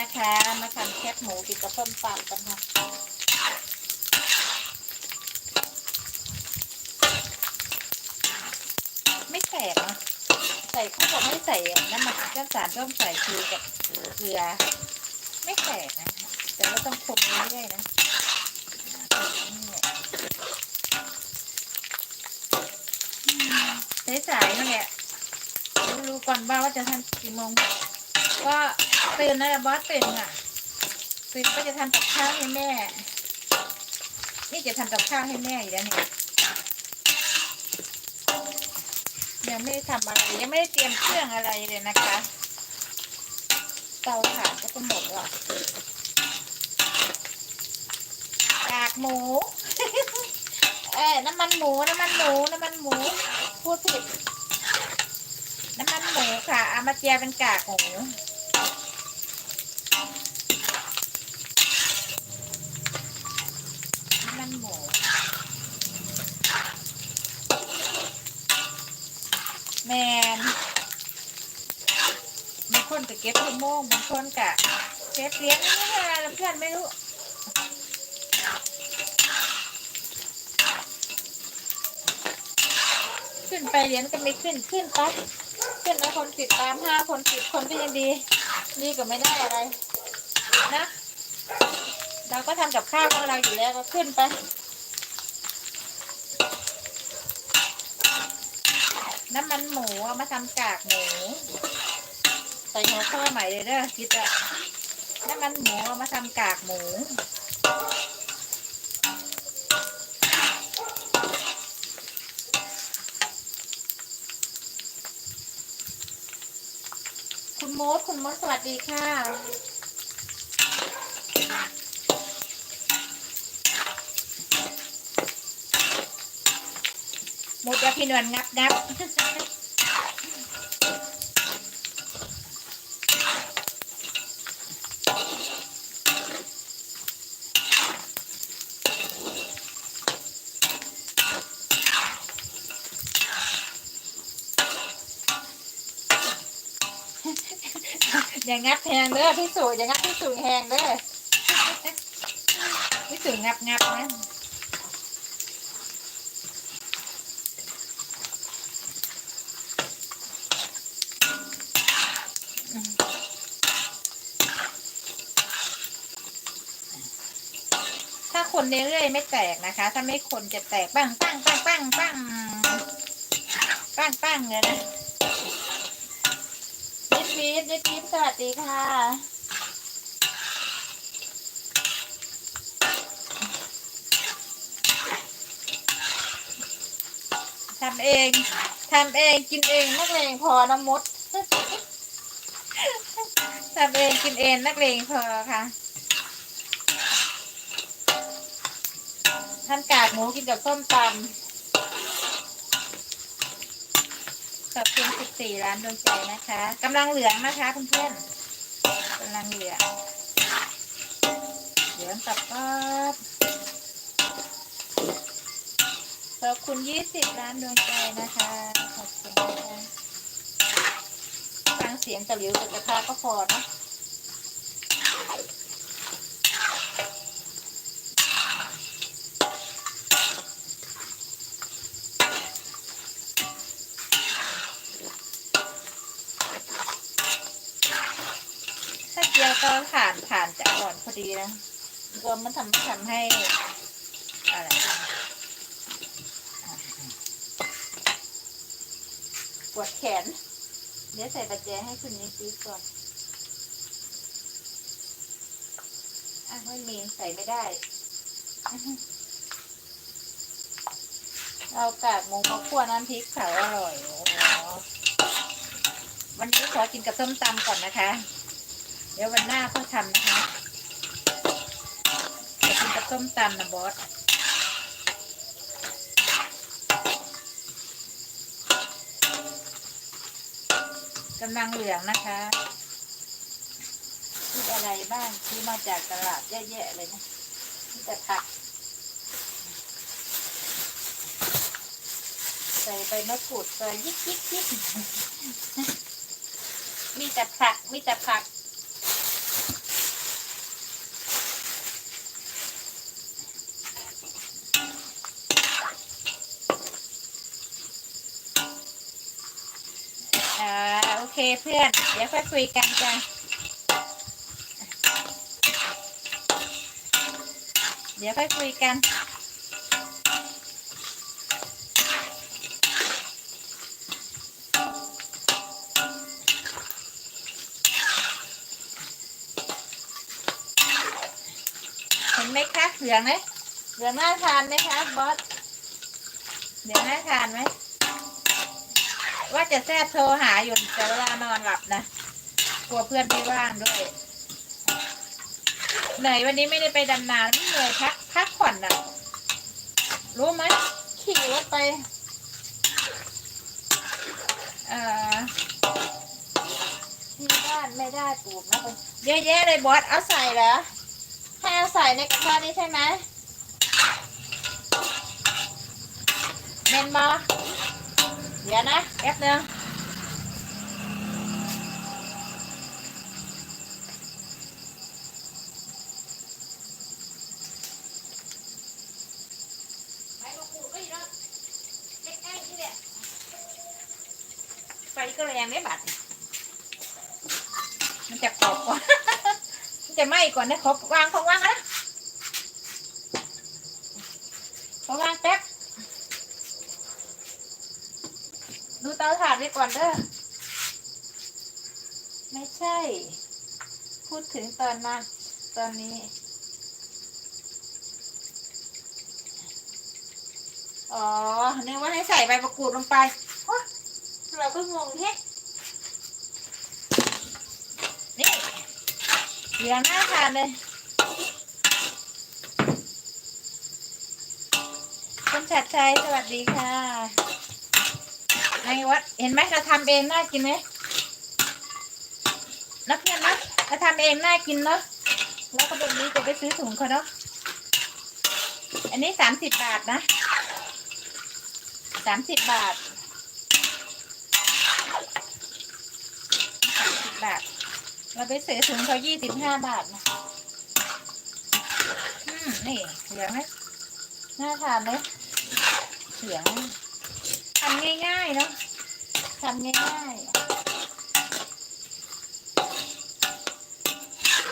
นะคะ มาทำแคบหมูกินกับส้มตำกันค่ะไม่แตกนะใส่เขาบอกให้ใส่น้ำมันน้ำสารต้มใส่คือกับเกลือ ไม่แตกนะคะแต่ว่าต้องคนเรื่อยๆนะสายๆนั่นแหละรู้ก่อนว่าว่าจะทำกี่โมงก็ ตื่นนะบอสตื่นอะตื่นก็จะทำกับข้าวให้แม่ นี่จะทำกับข้าวให้แม่อยู่แล้วเนี่ยยังไม่ได้ทำอะไรยังไม่ได้เตรียมเครื่องอะไรเลยนะคะ เตาถ่านก็จะหมดแล้วกากหมู เอ้น้ำมันหมูน้ำมันหมูน้ำมันหมูพูดผิดน้ำมันหมูค่ะเอามาเจียเป็นกากหมู น้ำมันหมู แมนบางคนก็เก็บชั่วโมงบางคนก็เก็บเลี้ยงนี่ไงแล้วเพื่อนไม่รู้ขึ้นไปเหรียญก็ไม่ขึ้นขึ้นไปขึ้นแล้วคนติดตามห้าคนสิบคนก็ยังดี ดีกว่าไม่ได้อะไร นะ เราก็ทำกับข้าวของเราอยู่แล้วก็ขึ้นไป น้ำมันหมูเอามาทำกากหมูใส่หัวข้อใหม่เลยเด้อคิดอะน้ำมันหมูเอามาทำกากหมูคุณมดคุณมดสวัสดีค่ะ มุดแล้วพี่นวลงับงับอย่างงับแหงเด้อพี่สูอย่างงับพี่สูแหงเด้อพี่สูงับงับนะ คนเรื่อยๆไม่แตกนะคะ ถ้าไม่คนจะแตกปั้งปั้งปั้งปั้งปั้งปั้งปั้งเลยนะยิปฟีดยิปฟีดสวัสดีค่ะทำเองทำเองกินเองนักเลงพอน้ำมดทำเองกินเองนักเลงพอค่ะ ท่านกากหมูกินกับส้มตำขอบคุณ14ล้านดวงใจนะคะกำลังเหลืองนะคะเพื่อนๆกำลังเหลืองเหลืองกับก็ขอบคุณ 20ล้านดวงใจนะคะ ขอบคุณนะคะฟังเสียงตะหลิวกับกระทะก็พอเนอะ ถ้าเจียวก็ผ่านผ่านจะอ่อนพอ ดีนะรวมมันทำทำให้อะไรปวดแขน เดี๋ยวใส่ประแจให้คุณนี้ซีก่อนอะไม่มีใส่ไม่ได้ เอากากหมูมาคั่วน้ำพริกเขาอร่อยโอ้วันนี้ขอกินกับส้มตำก่อนนะคะ เดี๋ยววันหน้าเขาทำนะคะ ส้มตำนะบอสกำลังเหลืองนะคะพูดอะไรบ้างซื้อมาจากตลาดแย่ๆเลยนะนี่แต่ผัก ใส่ใบมะกรูดใส่ยิกยิกยิกมีแต่ผัก มีแต่ผัก โอเพื่อน เดี๋ยวค่อยคุยกันจ้ะเดี๋ยวค่อยคุยกันเห็นไหมคะเหลืองไหมเหลืองน่าทานไหมคะบอสเหลืองน่าทานไหม ว่าจะแซ่บโทรหาอยู่แต่เวลานอนหลับนะกลัวเพื่อนไม่ว่างด้วยเหนื่อยวันนี้ไม่ได้ไปดำนาไม่เหนื่อยพักพักผ่อนน่ะรู้ไหมขี่รถไปเอ่อที่บ้านไม่ได้ปลูกนะเยอะแยะเลยบอสเอาใส่เหรอให้เอาใส่ในกระทะนี้ใช่ไหมเมนบอ เดี๋ยวนะแป๊บนึงไฟก็แรงได้บัด มันจะกรอบก่อน มันจะไหม้ก่อนนะขอวางของวางนะขอวางแป๊บ เตาถ่านไว้ก่อนเด้อ ไม่ใช่ พูดถึงตอนนั้นตอนนี้ อ๋อนึกว่าให้ใส่ใบมะกรูดลงไปเราก็งงแฮะนี่เหลืองน่าทานเลยคุณชัดชัยสวัสดีค่ะ ไอ้วัดเห็นไหมเราทำเองน่ากินไหมนักเรียนนะเราทำเองน่ากินเนาะแล้วก็แบบนี้จะไปซื้อถุงเขาเนาะอันนี้สามสิบบาทนะสามสิบบาทสามสิบบาท เราไปซื้อถุงเขายี่สิบห้าบาทนะอืมนี่เหลืองไหมน่าทานเลยเหลืองำง่ายๆเนาะทำง่ายๆ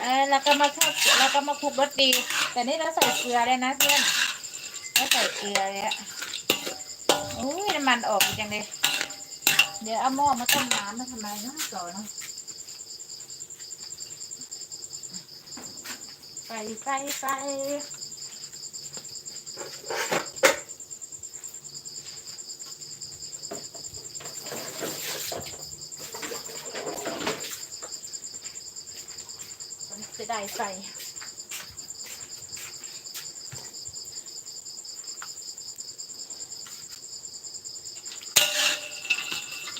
เออแล้วก็มาทอดแล้วก็มาคลุกรสดี แต่นี่เราใส่เกลือเลยนะเพื่อนเราใส่เกลือเลยอะอุ้ยน้ำมันออกจังเลยเดี๋ยวเอาหม้อมาต้มน้ำมาทำไมเนาะก่อนเนาะไฟไฟไฟ จะได้ ใส่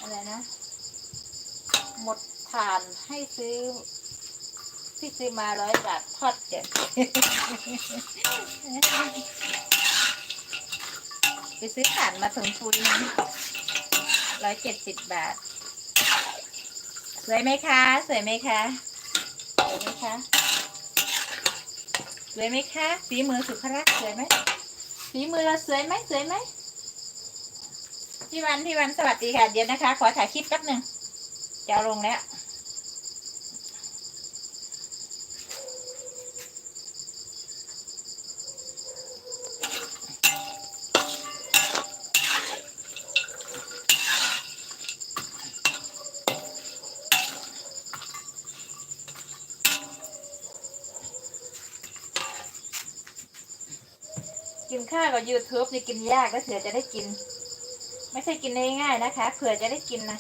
อะไรนะ หมดฐานให้ซื้อ ที่ซื้อมาร้อยบาททอดเจ็ดไปซื้อถ่านมาถุงปุยนึงร้อยเจ็ดสิบบาท สวยไหมคะ สวยไหมคะ สวยไหมคะ สวยไหมคะฝีมือสุภรักษ์สวยไหมฝีมือเราสวยไหมสวยไหมพี่วันพี่วันสวัสดีค่ะเดี๋ยวนะคะ ขอถ่ายคลิปแป๊บหนึ่งจะลงแล้ว กินข้าวกับ YouTube นี่กินยากก็เผื่อจะได้กิน ไม่ใช่กินง่ายๆนะคะเผื่อจะได้กินนะ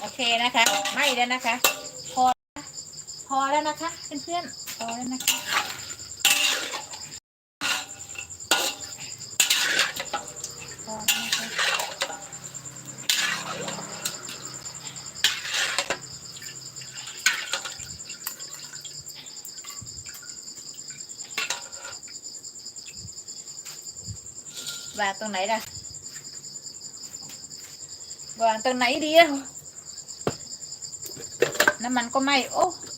โอเคนะคะ ไม่แล้วนะคะ พอ พอแล้วนะคะเพื่อนๆพอแล้วนะคะพอแล้วนะคะ วางตรงไหนล่ะวาง